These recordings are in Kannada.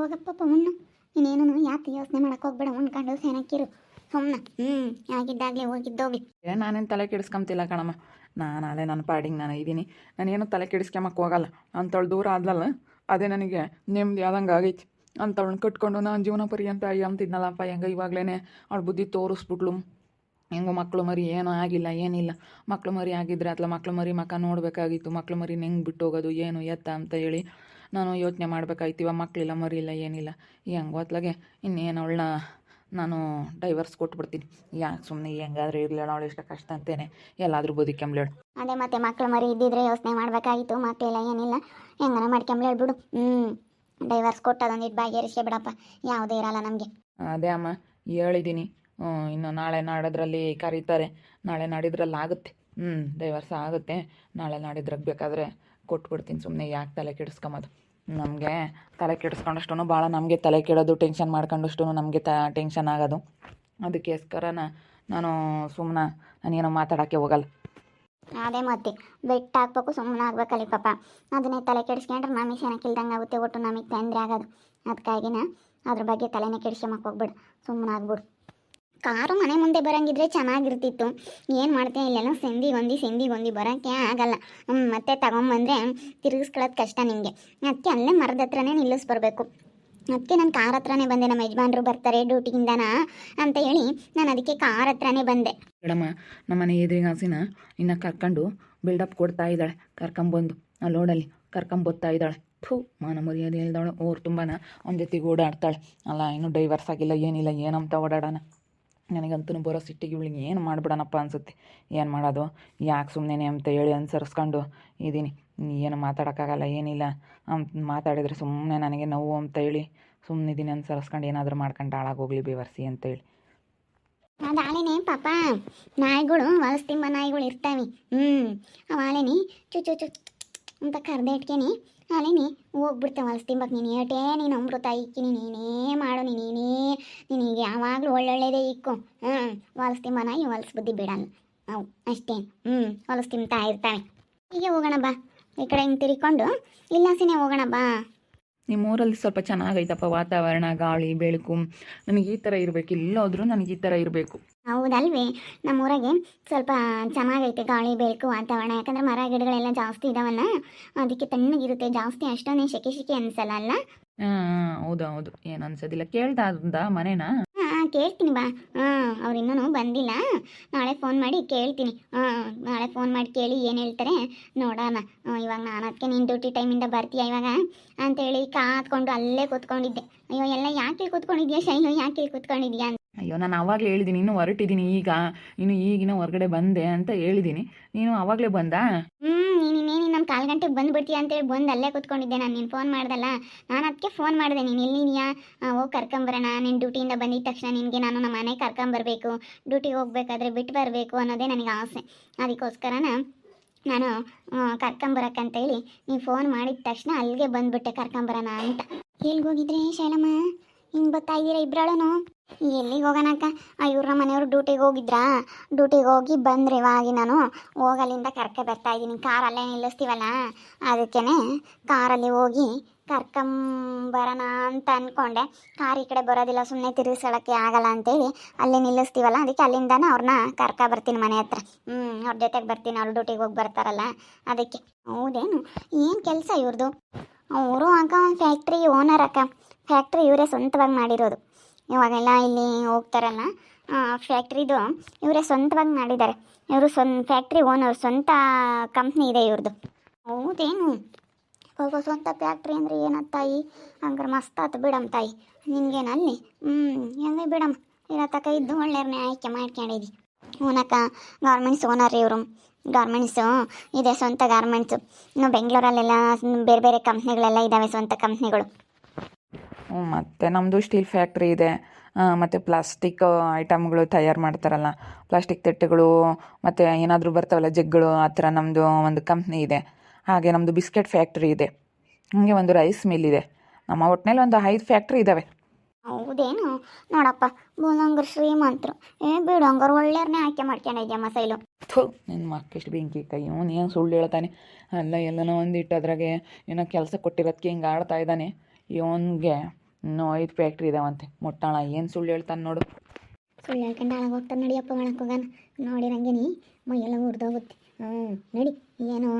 ಹೋಗಪ್ಪ ಉಣ್ಣು. ಇನ್ನೇನು ಯಾಕೆ ಯೋಚನೆ ಮಾಡಕ್ಕೆ ಹೋಗ್ಬೇಡ ಉಣ್ಕೊಂಡು ಸೇನಕ್ಕಿರು ಸುಮ್ಮನೆ ಹ್ಞೂ ಆಗಿದ್ದಾಗಲೇ ಹೋಗಿದ್ದೋಗಿ. ಏ, ನಾನೇನು ತಲೆ ಕೆಡಿಸ್ಕೊಂತಿಲ್ಲ ಕಣಮ್ಮ. ನಾನು ಅಲ್ಲೇ ನನ್ನ ಪಾಡಿಗೆ ನಾನು ಇದ್ದೀನಿ ನಾನೇನು ತಲೆ ಕೆಡಿಸ್ಕೊಂಬಕ್ಕೆ ಹೋಗಲ್ಲ. ಅಂಥವಳು ದೂರ ಆದ್ಲಲ್ಲ, ಅದೇ ನನಗೆ ನೆಮ್ಮದಿ ಆದಂಗೆ ಆಗೈತಿ. ಅಂತವಳನ್ನ ಕಟ್ಕೊಂಡು ನಾನು ಜೀವನ ಪರ್ಯಂತ ಅಂತಿದ್ನಲ್ಲಪ್ಪ ಹೆಂಗ ಇವಾಗಲೇ ಅವಳು ಬುದ್ಧಿ ತೋರಿಸ್ಬಿಟ್ಲು. ಹೆಂಗೋ ಮಕ್ಕಳು ಮರಿ ಏನೂ ಆಗಿಲ್ಲ, ಏನಿಲ್ಲ. ಮಕ್ಕಳು ಮರಿ ಆಗಿದ್ರೆ ಅಥವಾ ಮಕ್ಕಳು ಮರಿ ಮಕ್ಕ ನೋಡಬೇಕಾಗಿತ್ತು. ಮಕ್ಕಳು ಮರಿ ಹೆಂಗೆ ಬಿಟ್ಟು ಹೋಗೋದು ಏನು ಎತ್ತ ಅಂತ ಹೇಳಿ ನಾನು ಯೋಚನೆ ಮಾಡಬೇಕಾಯ್ತೀವ ಮಕ್ಕಳಿಲ್ಲ ಮರಿ ಇಲ್ಲ ಏನಿಲ್ಲ ಹೆಂಗೋತ್ಲಾಗೆ ಇನ್ನೇನು ಅವಳನ್ನ ನಾನು ಡೈವರ್ಸ್ ಕೊಟ್ಬಿಡ್ತೀನಿ. ಯಾಕೆ ಸುಮ್ಮನೆ ಹೆಂಗಾದ್ರೂ ಇರ್ಲಿಲ್ಲ ಅವಳು ಇಷ್ಟ ಕಷ್ಟ ಅಂತೇನೆ. ಎಲ್ಲಾದರೂ ಬದುಕೊಂಬ್ಲೇಳು ಅದೇ ಮತ್ತೆ ಮಕ್ಕಳು ಮರಿ ಇದ್ದಿದ್ರೆ ಯೋಚನೆ ಮಾಡಬೇಕಾಗಿತ್ತು ಮಕ್ಕಳಿಲ್ಲ ಏನಿಲ್ಲ. ಹೆಂಗನ ಮಾಡ್ಕೊಂಬ್ಲೇಳ್ ಬಿಡು. ಹ್ಞೂ ಡೈವರ್ಸ್ ಕೊಟ್ಟು ಬಾಗಿ ಬಗೆಹರಿಸೇ ಬಿಡಪ್ಪ. ಯಾವುದೇ ಇರಲ್ಲ ನಮಗೆ. ಅದೇ ಅಮ್ಮ ಹೇಳಿದ್ದೀನಿ ಹ್ಞೂ ಇನ್ನು ನಾಳೆ ನಾಡೋದ್ರಲ್ಲಿ ಕರೀತಾರೆ. ನಾಳೆ ನಾಡಿದ್ರಲ್ಲಿ ಆಗುತ್ತೆ ಹ್ಞೂ ಡೈವರ್ಸ್ ಆಗುತ್ತೆ. ನಾಳೆ ನಾಡಿದ್ರಾಗ ಬೇಕಾದರೆ ಕೊಟ್ಬಿಡ್ತೀನಿ ಸುಮ್ಮನೆ ಯಾಕೆ ತಲೆ ಕೆಡಿಸ್ಕೊಂಬೋದು. ನಮಗೆ ತಲೆ ಕೆಡಿಸ್ಕೊಂಡಷ್ಟು ಭಾಳ ನಮಗೆ ತಲೆ ಕೆಡೋದು ಟೆನ್ಷನ್ ಮಾಡ್ಕೊಂಡಷ್ಟು ನಮಗೆ ತ ಟೆನ್ಷನ್ ಆಗೋದು. ಅದಕ್ಕೋಸ್ಕರ ನಾನು ಸುಮ್ಮನೆ ನಾನೇನೋ ಮಾತಾಡೋಕ್ಕೆ ಹೋಗಲ್ಲ. ಅದೇ ಮತ್ತೆ ಬೆಟ್ಟ ಹಾಕ್ಬೇಕು ಸುಮ್ಮನೆ ಆಗ್ಬೇಕಲ್ಲಿ ಪಾಪ. ಅದನ್ನೇ ತಲೆ ಕೆಡಿಸ್ಕೊಂಡ್ರೆ ನಮಗೆ ಚೆನ್ನಾಗಿಲ್ದಂಗೆ ಆಗುತ್ತೆ, ಒಟ್ಟು ನಮಗೆ ತೊಂದರೆ ಆಗೋದು. ಅದಕ್ಕಾಗಿನ ಅದ್ರ ಬಗ್ಗೆ ತಲೆನೇ ಕೆಡಿಸ್ಕೊಂಬಕ್ಕೆ ಹೋಗ್ಬೇಡ. ಸುಮ್ಮನೆ ಆಗ್ಬಿಡು. ಕಾರು ಮನೆ ಮುಂದೆ ಬರಂಗಿದ್ರೆ ಚೆನ್ನಾಗಿರ್ತಿತ್ತು. ಏನು ಮಾಡ್ತೀನಿ ಇಲ್ಲೆಲ್ಲ ಸಂದಿಗೊಂದಿ ಸಂದಿಗೊಂದಿ ಬರೋಕ್ಕೆ ಆಗಲ್ಲ. ಮತ್ತೆ ತಗೊಂಬಂದ್ರೆ ತಿರುಗಿಸ್ಕೊಳ್ಳೋದು ಕಷ್ಟ ನಿಮಗೆ. ಅದಕ್ಕೆ ಅಲ್ಲೇ ಮರದ ಹತ್ರನೇ ನಿಲ್ಲಿಸ್ಬರ್ಬೇಕು. ಅದಕ್ಕೆ ನಾನು ಕಾರ್ ಹತ್ರನೇ ಬಂದೆ, ನಮ್ಮ ಯಜಮಾನ್ರು ಬರ್ತಾರೆ ಡ್ಯೂಟಿಯಿಂದನಾ ಅಂತ ಹೇಳಿ ನಾನು ಅದಕ್ಕೆ ಕಾರ್ ಹತ್ರನೇ ಬಂದೆ. ಮೇಡಮ್ಮ ನಮ್ಮನೆ ಎದುರಿಗೆ ಹಸಿನ ಇನ್ನು ಕರ್ಕೊಂಡು ಬಿಲ್ಡಪ್ ಕೊಡ್ತಾ ಇದ್ದಾಳೆ. ಕರ್ಕೊಂಬಂದು, ಆ ಲೋಡಲ್ಲಿ ಕರ್ಕೊಂಬತ್ತಾ ಇದ್ದಾಳೆ. ಥೂ, ಮಾನ ಮರ್ಯಾದೆ ಇಲ್ದಾಳು ಊರು ತುಂಬಾನ ಅವನ ಜೊತೆಗೆ ಓಡಾಡ್ತಾಳೆ. ಅಲ್ಲ, ಇನ್ನೂ ಡೈವರ್ಸ್ ಆಗಿಲ್ಲ, ಏನಿಲ್ಲ, ಏನಂತ ಓಡಾಡೋಣ. ನನಗಂತೂ ಬರೋ ಸಿಟ್ಟಿಗೆ ಇವಳಿಗೆ ಏನು ಮಾಡಿಬಿಡೋಣಪ್ಪ ಅನ್ಸುತ್ತೆ. ಏನು ಮಾಡೋದು? ಯಾಕೆ ಸುಮ್ಮನೆ ಅಂತ ಹೇಳಿ ಅನುಸರಿಸ್ಕೊಂಡು ಇದ್ದೀನಿ ಏನು ಮಾತಾಡೋಕ್ಕಾಗಲ್ಲ, ಏನಿಲ್ಲ. ಅಂತ ಮಾತಾಡಿದರೆ ಸುಮ್ಮನೆ ನನಗೆ ನೋವು ಅಂತ ಹೇಳಿ ಸುಮ್ಮನಿದ್ದೀನಿ ಅನುಸರಿಸ್ಕೊಂಡು ಏನಾದರೂ ಮಾಡ್ಕೊಂಡು ಹಾಳಾಗೋಗ್ಲಿ ಬೇವರ್ಸಿ ಅಂತೇಳಿ ಅದಾಳೆನೆ ಪಾಪ. ನಾಯಿಗಳು ವಲಸ್ತಿಂಬ ನಾಯಿಗಳು ಇರ್ತಾವೆ. ಹ್ಞೂ ಅವಾಲೇನಿ ಚು ಚು ಚು, ಅಂತ ಕರ್ದೆ ಇಟ್ಕೇನಿ. ಅಲೇನಿ ಹೋಗ್ಬಿಡ್ತಾವೆ ತಿಂಬಕ್ಕೆ ನೀನು ಏಟೇ ನೀನು ಅಮೃತ ಇಕ್ಕಿನಿ ನೀನೇ ಮಾಡು, ನೀನೇ ನಿನಗೆ ಯಾವಾಗಲೂ ಒಳ್ಳೊಳ್ಳೆಯದೇ ಇಕ್ಕು. ಹ್ಞೂ ಹೊಲಸ್ತಿಂಬ ನಾಯಿ, ಹೊಲಸು ಬುದ್ಧಿ ಬಿಡಲ್ಲ. ಅವು, ಅಷ್ಟೇ. ಹ್ಞೂ ಹೊಲಸು ತಿಂತಾ ಇರ್ತಾವೆ. ಹೀಗೆ ಹೋಗೋಣ ಬಾ. ಈ ಕಡೆ ಹಿಂಗೆ ತಿರ್ಕೊಂಡು, ಇಲ್ಲಾಸಿನೇ ಹೋಗೋಣ ಬಾ. ನಿಮ್ಮ ಊರಲ್ಲಿ ಸ್ವಲ್ಪ ಚೆನ್ನಾಗೈತಪ್ಪ ವಾತಾವರಣ ಗಾಳಿ ಬೆಳಕು. ನನಗೆ ಈ ಥರ ಇರಬೇಕು. ಎಲ್ಲೋದ್ರೂ ನನಗೆ ಈ ಥರ ಇರಬೇಕು. ಹೌದಲ್ವೇ? ನಮ್ಮೂರಾಗೆ ಸ್ವಲ್ಪ ಚೆನ್ನಾಗೈತೆ ಗಾಳಿ ಬೆಳಕು ವಾತಾವರಣ. ಯಾಕಂದ್ರೆ ಮರ ಗಿಡಗಳೆಲ್ಲ ಜಾಸ್ತಿ ಇದಾವಲ್ಲ? ಅದಕ್ಕೆ ತಣ್ಣಗಿರುತ್ತೆ. ಜಾಸ್ತಿ ಅಷ್ಟೊಂದೇ ಶೆಕೆ ಶೆಕೆ ಅನ್ಸಲ್ಲ ಅಲ್ಲ? ಹಾಂ ಹೌದು ಹೌದು. ಏನು ಅನ್ಸೋದಿಲ್ಲ. ಕೇಳ್ತಾ ಮನೇನ? ಹಾಂ ಕೇಳ್ತೀನಿ ಬಾ. ಹಾಂ ಅವ್ರು ಇನ್ನೂ ಬಂದಿಲ್ಲ. ನಾಳೆ ಫೋನ್ ಮಾಡಿ ಕೇಳ್ತೀನಿ. ಹಾಂ ನಾಳೆ ಫೋನ್ ಮಾಡಿ ಕೇಳಿ ಏನು ಹೇಳ್ತಾರೆ ನೋಡೋಣ. ಇವಾಗ ನಾನು ಅದಕ್ಕೆ ನೀನು ಡ್ಯೂಟಿ ಟೈಮಿಂದ ಬರ್ತೀಯ ಇವಾಗ? ಅಂತೇಳಿ ಕಾತ್ಕೊಂಡು ಅಲ್ಲೇ ಕೂತ್ಕೊಂಡಿದ್ದೆ. ಅಯ್ಯೋ ಎಲ್ಲ ಯಾಕೆ ಕೂತ್ಕೊಂಡಿದ್ಯಾ ಶೈಲು? ಯಾಕೆ ಕೂತ್ಕೊಂಡಿದ್ಯಾ ಅಯ್ಯೋ ನಾನು ಆವಾಗಲೇ ಹೇಳಿದ್ದೀನಿ ಇನ್ನೂ ಹೊರಟಿದ್ದೀನಿ ಈಗ. ಇನ್ನು ಈಗಿನ ಹೊರಗಡೆ ಬಂದೆ ಅಂತ ಹೇಳಿದ್ದೀನಿ ನೀನು ಆವಾಗಲೇ ಬಂದಾ? ಹ್ಞೂ ನೀನು ನಮ್ಮ ಕಾಲು ಗಂಟೆಗೆ ಬಂದುಬಿಡ್ತೀಯ ಅಂತೇಳಿ ಬಂದು ಅಲ್ಲೇ ಕೂತ್ಕೊಂಡಿದ್ದೆ. ನಾನು ನೀನು ಫೋನ್ ಮಾಡ್ದಲ್ಲ? ನಾನು ಅದಕ್ಕೆ ಫೋನ್ ಮಾಡಿದೆ. ನೀನು ಎಲ್ಲಿದೆಯಾ ಹೋಗಿ ಕರ್ಕೊಂಬರೋಣ ನೀನು ಡ್ಯೂಟಿಯಿಂದ ಬಂದಿದ್ದ ತಕ್ಷಣ ನಿನಗೆ ನಾನು ನಮ್ಮ ಮನೆಗೆ ಕರ್ಕೊಂಬರ್ಬೇಕು ಡ್ಯೂಟಿಗೆ ಹೋಗ್ಬೇಕಾದ್ರೆ ಬಿಟ್ಟು ಬರಬೇಕು ಅನ್ನೋದೇ ನನಗೆ ಆಸೆ. ಅದಕ್ಕೋಸ್ಕರನ ನಾನು ಕರ್ಕೊಂಬರಕ್ಕಂತೇಳಿ ನೀವು ಫೋನ್ ಮಾಡಿದ ತಕ್ಷಣ ಅಲ್ಲಿಗೆ ಬಂದುಬಿಟ್ಟೆ ಕರ್ಕೊಂಬರೋಣ ಅಂತ. ಎಲ್ಲಿಗೆ ಹೋಗಿದ್ರಿ ಶೈಲಮ್ಮ? ಹಿಂಗೆ ಬರ್ತಾ ಇದ್ದೀರಾ ಎಲ್ಲಿಗೆ ಹೋಗೋಣಕ್ಕ? ಇವ್ರ ಮನೆಯವರು ಡ್ಯೂಟಿಗೆ ಹೋಗಿದ್ರಾ? ಡ್ಯೂಟಿಗೆ ಹೋಗಿ ಬಂದ್ರೆ ಇವಾಗಿ ನಾನು ಹೋಗಲ್ಲಿಂದ ಕರ್ಕ ಬರ್ತಾ ಇದ್ದೀನಿ ಕಾರಲ್ಲೇ ನಿಲ್ಲಿಸ್ತೀವಲ್ಲ? ಅದಕ್ಕೇ ಕಾರಲ್ಲಿ ಹೋಗಿ ಕರ್ಕೊಂಬರೋಣ ಅಂತ ಅಂದ್ಕೊಂಡೆ ಕಾರ್ ಈ ಕಡೆ ಬರೋದಿಲ್ಲ ಸುಮ್ಮನೆ ತಿರುಗಿಸೋಳಕ್ಕೆ ಆಗಲ್ಲ ಅಂತೇಳಿ ಅಲ್ಲಿ ನಿಲ್ಲಿಸ್ತೀವಲ್ಲ? ಅದಕ್ಕೆ ಅಲ್ಲಿಂದನೇ ಅವ್ರನ್ನ ಕರ್ಕ ಬರ್ತೀನಿ ಮನೆ ಹತ್ರ. ಹ್ಞೂ ಅವ್ರ ಜೊತೆಗೆ ಬರ್ತೀನಿ, ಅವ್ರು ಡ್ಯೂಟಿಗೆ ಹೋಗಿ ಬರ್ತಾರಲ್ಲ? ಅದಕ್ಕೆ. ಹೌದೇನು? ಏನು ಕೆಲಸ ಇವ್ರದ್ದು ಅವರು ಅಕ್ಕ ಫ್ಯಾಕ್ಟ್ರಿ ಓನರ್ ಅಕ್ಕ. ಫ್ಯಾಕ್ಟ್ರಿ ಇವರೇ ಸ್ವಂತವಾಗಿ ಮಾಡಿರೋದು. ಇವಾಗೆಲ್ಲ ಇಲ್ಲಿ ಹೋಗ್ತಾರಲ್ಲ ಫ್ಯಾಕ್ಟ್ರಿದು ಇವರೇ ಸ್ವಂತವಾಗಿ ಮಾಡಿದ್ದಾರೆ. ಇವರು ಸ್ವಂತ ಫ್ಯಾಕ್ಟ್ರಿ ಓನರ್ ಸ್ವಂತ ಕಂಪ್ನಿ ಇದೆ ಇವ್ರದ್ದು ಹೌದೇನು? ಇವಾಗ ಸ್ವಂತ ಫ್ಯಾಕ್ಟ್ರಿ ಅಂದರೆ ಏನತ್ತ ತಾಯಿ? ಹಂಗಾರೆ ಮಸ್ತ್ ಆತು ಬಿಡಮ್ಮ ತಾಯಿ. ನಿನಗೇನು ಅಲ್ಲಿ? ಹ್ಞೂ ಹೆಂಗೆ ಬಿಡಮ್ಮ ಇರೋ ತಕ ಇದ್ದು ಒಳ್ಳೆಯವ್ರನ್ನೇ ಆಯ್ಕೆ ಮಾಡ್ಕೊಂಡಿದ್ದಿ ಹೂನಕ್ಕ ಗಾರ್ಮೆಂಟ್ಸ್ ಓನರ್ ಇವರು. ಗಾರ್ಮೆಂಟ್ಸು ಇದೆ ಸ್ವಂತ ಗಾರ್ಮೆಂಟ್ಸು ಇನ್ನು ಬೆಂಗಳೂರಲ್ಲೆಲ್ಲ ಬೇರೆ ಬೇರೆ ಕಂಪ್ನಿಗಳೆಲ್ಲ ಇದ್ದಾವೆ ಸ್ವಂತ ಕಂಪ್ನಿಗಳು ಮತ್ತು ನಮ್ಮದು ಸ್ಟೀಲ್ ಫ್ಯಾಕ್ಟ್ರಿ ಇದೆ. ಮತ್ತು ಪ್ಲಾಸ್ಟಿಕ್ ಐಟಮ್ಗಳು ತಯಾರು ಮಾಡ್ತಾರಲ್ಲ. ಪ್ಲಾಸ್ಟಿಕ್ ತಟ್ಟೆಗಳು ಮತ್ತು ಏನಾದರೂ ಬರ್ತಾವಲ್ಲ ಜಗ್ಗಳು ಆ ಥರ ನಮ್ಮದು ಒಂದು ಕಂಪ್ನಿ ಇದೆ. ಹಾಗೆ ನಮ್ಮದು ಬಿಸ್ಕೆಟ್ ಫ್ಯಾಕ್ಟ್ರಿ ಇದೆ. ಹಾಗೆ ಒಂದು ರೈಸ್ ಮಿಲ್ ಇದೆ. ನಮ್ಮ ಒಟ್ಟಿನಲ್ಲಿ ಒಂದು ಐದು ಫ್ಯಾಕ್ಟ್ರಿ ಇದ್ದಾವೆ ಹೌದೇನು? ನೋಡಪ್ಪ ಬೋಲಂಗರ್ ಶ್ರೀಮಂತರು. ಏ ಬಿಡು ಹಂಗಾರೆ ಒಳ್ಳೆಯವ್ರನ್ನೇ ಆಯ್ಕೆ ಮಾಡ್ಕೊಂಡಿದ್ಯಾ ಮಸೈಲು ಥು ನಿನ್ನ ಮಕ್ಕಷ್ಟು ಬೆಂಕಿ ಕೈ. ಇವನು ಏನು ಸುಳ್ಳು ಹೇಳ್ತಾನೆ? ಅಲ್ಲ ಎಲ್ಲನೋ ಒಂದಿಟ್ಟು ಅದ್ರಾಗೆ ಏನೋ ಕೆಲಸ ಕೊಟ್ಟಿರೋದಕ್ಕೆ ಹಿಂಗೆ ಆಡ್ತಾ ಇದ್ದಾನೆ. ಇವನಿಗೆ ಇನ್ನೂ ಐದು ಫ್ಯಾಕ್ಟ್ರಿ ಇದಾವಂತೆ. ಮುಟ್ಟಾಳ ಏನು ಸುಳ್ಳು ಹೇಳ್ತಾನೆ ನೋಡು. ಸುಳ್ಳು ಹೇಳ್ಕೊಂಡು ಹಾಳಾಗಿ ಹೋಗ್ತಾನೆ ನಡಿಯಪ್ಪ ಒಳಗೆ ಹೋಗೋಣ ನೋಡಿರಂಗೆ ಮೈಯೆಲ್ಲ ಹೋಗುತ್ತೆ ಹ್ಞೂ ನಡಿ ಏನು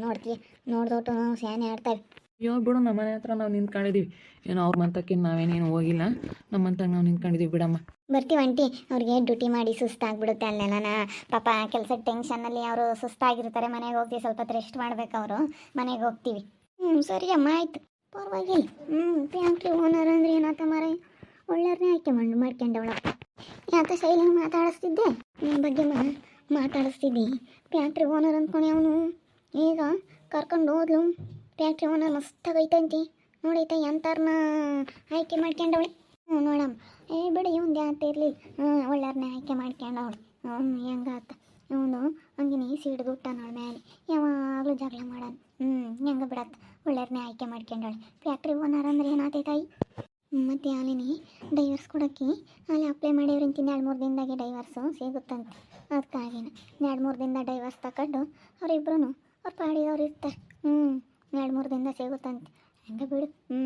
ನೋಡ್ತೀಯ? ನೋಡ್ದೋಟು ಸ್ಯಾನೆ ಆಡ್ತಾವೆ ಅಯ್ಯೋ ಬಿಡು ನಮ್ಮ ಮನೆ ಹತ್ರ ನಾವು ನಿಂತ್ಕೊಂಡಿದ್ದೀವಿ ಏನೋ ಅವ್ರ ಮಂತಕ್ಕಿಂತ ನಾವೇನೇನು ಹೋಗಿಲ್ಲ. ನಮ್ಮ ಮಂತಕ್ಕೆ ನಾವು ನಿಂತ್ಕೊಂಡಿದ್ದೀವಿ ಬಿಡಮ್ಮ. ಬರ್ತೀವಿ ಆಂಟಿ. ಅವ್ರಿಗೆ ಡ್ಯೂಟಿ ಮಾಡಿ ಸುಸ್ತಾಗ್ಬಿಡುತ್ತೆ ಅಲ್ಲೆಲ್ಲ ಪಾಪ ಕೆಲಸದ ಟೆನ್ಷನ್ನಲ್ಲಿ ಅವರು ಸುಸ್ತಾಗಿರ್ತಾರೆ. ಮನೆಗೆ ಹೋಗ್ತೀವಿ ಸ್ವಲ್ಪ ಹೊತ್ತು ರೆಸ್ಟ್ ಮಾಡ್ಬೇಕು ಅವರು. ಮನೆಗೆ ಹೋಗ್ತೀವಿ. ಹ್ಞೂ ಸರಿ ಅಮ್ಮ ಆಯ್ತು. ಪರವಾಗಿಲ್ಲ. ಹ್ಞೂ ಫ್ಯಾಕ್ಟ್ರಿ ಓನರ್ ಅಂದ್ರೆ ಏನಾತ ಮಾರೆ ಒಳ್ಳೆಯವ್ರನ್ನೇ ಆಯ್ಕೆ ಮಾಡಿ ಮಾಡ್ಕೊಂಡವಳಪ್ಪ ಯಾತ ಶೈಲಿ ಮಾತಾಡಿಸ್ತಿದ್ದೆ. ನಿಮ್ಮ ಬಗ್ಗೆ ಮಾ, ಮಾತಾಡಿಸ್ತಿದ್ದಿ. ಫ್ಯಾಕ್ಟ್ರಿ ಓನರ್ ಅಂದ್ಕೊಂಡು ಅವನು. ಈಗ ಕರ್ಕೊಂಡು ಹೋದ್ಲು. ಫ್ಯಾಕ್ಟ್ರಿ ಓನರ್ ಮಸ್ತಾಗೈತಂತಿ ನೋಡೈತ ಎಂಥವ್ರನ್ನ ಆಯ್ಕೆ ಮಾಡ್ಕೊಂಡವಳೆ. ಹ್ಞೂ ನೋಡಮ್ಮ ಏ, ಬಿಡಿ ಇವಂದು ಯಾತ ಇರಲಿ. ಹ್ಞೂ ಒಳ್ಳೆಯವ್ರನ್ನೇ ಆಯ್ಕೆ ಮಾಡ್ಕೊಂಡವಳು. ಹ್ಞೂ ಹೆಂಗಾತ? ಇವನು ಹಂಗಿನಿ ಸಿಡ್ದುಟ್ಟ ನೋಡ ಮೇಲೆ ಯಾವಾಗಲೂ ಜಗಳ ಮಾಡೋಣ ಹ್ಞೂ ಹೆಂಗೆ ಬಿಡತ್ತ ಒಳ್ಳೆಯವ್ರನ್ನೇ ಆಯ್ಕೆ ಮಾಡ್ಕೊಂಡವಳೆ. ಫ್ಯಾಕ್ಟ್ರಿ ಓನರ್ ಅಂದ್ರೆ ಏನಾತೈತಾಯಿ ಮತ್ತು ಅಲ್ಲಿನಿ ಡೈವರ್ಸ್ ಕೊಡೋಕ್ಕೆ ಅಲ್ಲಿ ಅಪ್ಲೈ ಮಾಡಿವ್ರಿ ಇಂತಿನ ಎರಡು ಮೂರು ದಿನದಾಗೆ ಡೈವರ್ಸು ಸಿಗುತ್ತಂತೆ. ಅದಕ್ಕಾಗಿನ ಎರಡು ಮೂರು ದಿನದ ಡೈವರ್ಸ್ ತಗೊಂಡು ಅವರಿಬ್ರು ಅವ್ರು ಪಾಡಿದವ್ರು ಇರ್ತಾರೆ. ಹ್ಞೂ ಎರಡು ಮೂರು ದಿನದ ಸಿಗುತ್ತಂತೆ. ಹಂಗೆ ಬಿಡು. ಹ್ಞೂ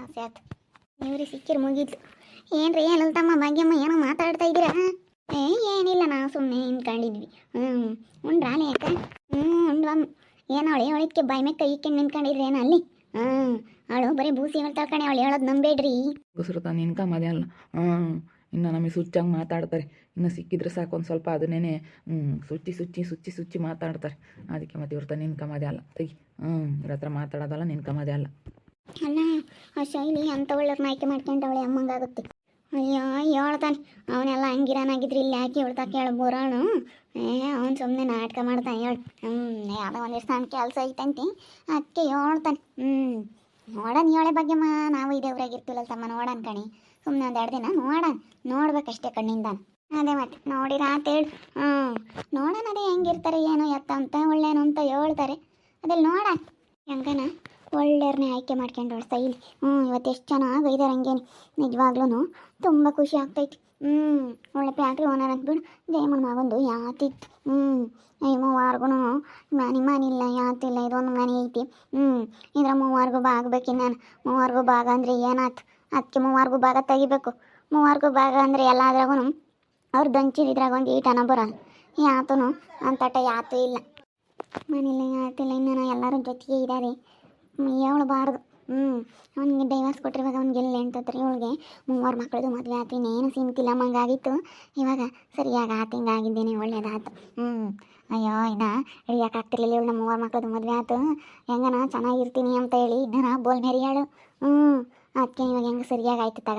ಆಸೆ ಆಯ್ತು ಇವ್ರಿಗೆ ಸಿಕ್ಕಿರ್ ಮುಗಿದ್ಲು ಏನ್ರಿ ಏನಲ್ತಮ್ಮ ಭಾಗ್ಯಮ್ಮ, ಏನೋ ಮಾತಾಡ್ತಾ ಇದ್ದೀರಾ ಏ ಏನಿಲ್ಲ ನಾವು ಸುಮ್ಮನೆ ನಿಂತ್ಕೊಂಡಿದ್ವಿ. ಹ್ಞೂ ಉಂಡ್ರಾಲೆ ಅಕ್ಕ? ಹ್ಞೂ ಉಂಡ್ವಮ್ಮ ಏನು ಅವಳು ಹೇಳಿದ್ಕೆ ಬಾಯ್ ಮೇಲೆ ಕೈ ಇಕ್ಕೊಂಡು ನಿಂತ್ಕೊಂಡಿದ್ರಿ ಏನು ಅಲ್ಲಿ? ಹ್ಞೂ ಅವಳು ಬರೀ ಬೂಸಿ ಹೇಳ್ತಾಳೆ ಕಣೆ ಅವಳು ಹೇಳೋದು ನಂಬೇಡ್ರಿ ಉಸಿರು ತಾನು ಇನ್ಕಮ್ ಅದೇ ಅಲ್ಲ ಹ್ಞೂ ಇನ್ನು ನಮಗೆ ಸುಚ್ಚಾಗಿ ಮಾತಾಡ್ತಾರೆ. ಇನ್ನು ಸಿಕ್ಕಿದ್ರೆ ಸಾಕು ಒಂದು ಸ್ವಲ್ಪ ಅದನ್ನೇ ಹ್ಞೂ ಸುಚ್ಚಿ ಸುಚ್ಚಿ ಸುಚ್ಚಿ ಸುಚ್ಚಿ ಮಾತಾಡ್ತಾರೆ. ಅದಕ್ಕೆ ಮತ್ತೆ ಇವ್ರ ತಾನು ಇನ್ಕಮ್ ಅದೇ ಅಲ್ಲ. ತೆಗಿ. ಹ್ಞೂ ಇವ್ರ ಹತ್ರ ಮಾತಾಡೋದಲ್ಲ ಇನ್ಕಮ್ ಅದೇ ಅಲ್ಲ. ಅಲ್ಲ ಆ ಶೈಲಿ ಅಂತ ಒಳ್ಳೆಯವ್ರನ್ನ ಆಯ್ಕೆ ಮಾಡ್ಕೊಂಡವಳೆ ಅಮ್ಮಂಗಾಗುತ್ತೆ. ಅಯ್ಯೋ, ಹೇಳ್ತಾನೆ. ಅವನೆಲ್ಲ ಹಂಗಿರಾನಾಗಿದ್ರೆ ಇಲ್ಲಿ ಯಾಕೆ ಹೇಳ್ತಾ ಕೇಳು ಬರೋಣ ಏ, ಅವ್ನು ಸುಮ್ಮನೆ ನಾಟಕ ಮಾಡ್ತಾನೆ, ಹೇಳು. ಹ್ಞೂ ಯಾವುದೋ ಒಂದಿಷ್ಟು ನನ್ನ ಕೆಲಸ ಐತಂತಿ. ಅದಕ್ಕೆ ಹೇಳ್ತಾನೆ. ಹ್ಞೂ ನೋಡೋಣ ಹೇಳೆ ಬಗ್ಗೆ ಮಾ, ನಾವು ಇದೇ ಊರಾಗ ಇರ್ತೀವಲ್ಲ ತಮ್ಮ ನೋಡೋಣ ಕಣಿ. ಸುಮ್ಮನೆ ಒಂದು ಎರಡು ದಿನ ನೋಡೋಣ ನೋಡ್ಬೇಕಷ್ಟೇ ಕಣ್ಣಿಂದ. ಅದೇ ಮತ್ತೆ, ನೋಡಿರ ಅಂತೇಳಿ ಹ್ಞೂ ನೋಡೋಣ ಅದೇ ಹೆಂಗಿರ್ತಾರೆ, ಏನೋ ಎತ್ತ ಅಂತ, ಒಳ್ಳೇನು ಅಂತ ಹೇಳ್ತಾರೆ. ಅದಲ್ಲಿ ನೋಡೋಣ ಹೆಂಗನ ಒಳ್ಳೆಯವ್ರನ್ನೇ ಆಯ್ಕೆ ಮಾಡ್ಕೊಂಡವಳು ಸ್ಟೈಲ್ ಹ್ಞೂ ಇವತ್ತು ಎಷ್ಟು ಚೆನ್ನಾಗಿ ಒಯ್ದಾರೆ ಹಂಗೇನು. ನಿಜವಾಗ್ಲೂ ತುಂಬ ಖುಷಿ ಆಗ್ತೈತಿ. ಹ್ಞೂ ಒಳ್ಳೆ ಫ್ಯಾಕ್ಟ್ರಿ ಓನರ್ ಅಂದ್ಬಿಡು ಜಯಮ್ಮನ ಮಗೊಂದು ಯಾತಿತ್ತು ಹ್ಞೂ ಈ ಮೂವಾರ್ಗು ಮನೆ ಮನಿಲ್ಲ ಯಾತಿಲ್ಲ ಇದೊಂದು ಮನೆ ಐತಿ. ಹ್ಞೂ ಇದ್ರ ಮೂವಾರ್ಗೂ ಭಾಗ ಬೇಕಿ ನಾನು ಮೂವಾರ್ಗೂ ಭಾಗ ಅಂದರೆ ಏನಾಯ್ತು ಅದಕ್ಕೆ ಮೂವಾರ್ಗೂ ಭಾಗ ತೆಗಿಬೇಕು. ಮೂವಾರ್ಗೂ ಭಾಗ ಅಂದರೆ ಎಲ್ಲಾದ್ರಾಗೂ ಅವ್ರು ದಂಚಿದ್ರಾಗ ಒಂದು ಈಟನ ಬರಲ್ಲ ಯಾತನು ಅಂತಟ ಯಾತು ಇಲ್ಲ. ಮನೇಲಿ ಯಾತಿಲ್ಲ ಇನ್ನು ಎಲ್ಲರೂ ಜೊತೆಗೆ ಇದ್ದಾರೆ ಹೇಳ್ಬಾರ್ದು ಹ್ಞೂ ಅವ್ನಿಗೆ ಡೈವರ್ಸ್ ಕೊಟ್ಟಿರುವಾಗ ಅವ್ನಿಗೆ ಎಲ್ಲಿ ಅಂತತ್ರಿ ಇವಳಿಗೆ? ಮೂವರು ಮಕ್ಕಳದು ಮದುವೆ ಆತು ಇನ್ನೇನು ಸಿಂತಿಲ್ಲ ಮಂಗಾಗಿತ್ತು ಇವಾಗ ಸರಿಯಾಗಿ ಆತು, ಹಿಂಗಾಗಿದ್ದೇನೆ, ಒಳ್ಳೇದಾತು. ಹ್ಞೂ ಅಯ್ಯೋ, ಇನ್ನ ಹಿಡಿಯೋಕ್ಕಾಗ್ತಿರ್ಲಿಲ್ಲ ಇವಳು ಮೂವರು ಮಕ್ಕಳದು ಮದುವೆ ಆತು. ಹೆಂಗನ ಚೆನ್ನಾಗಿರ್ತೀನಿ ಅಂತ ಹೇಳಿ, ಇನ್ನ ಬೋಲ್ ಮೇರಿಯಾಳು ಹ್ಞೂ ಅದಕ್ಕೆ ಇವಾಗ ಹೆಂಗೆ ಸರಿಯಾಗಿ ಆಯ್ತು ತಗ?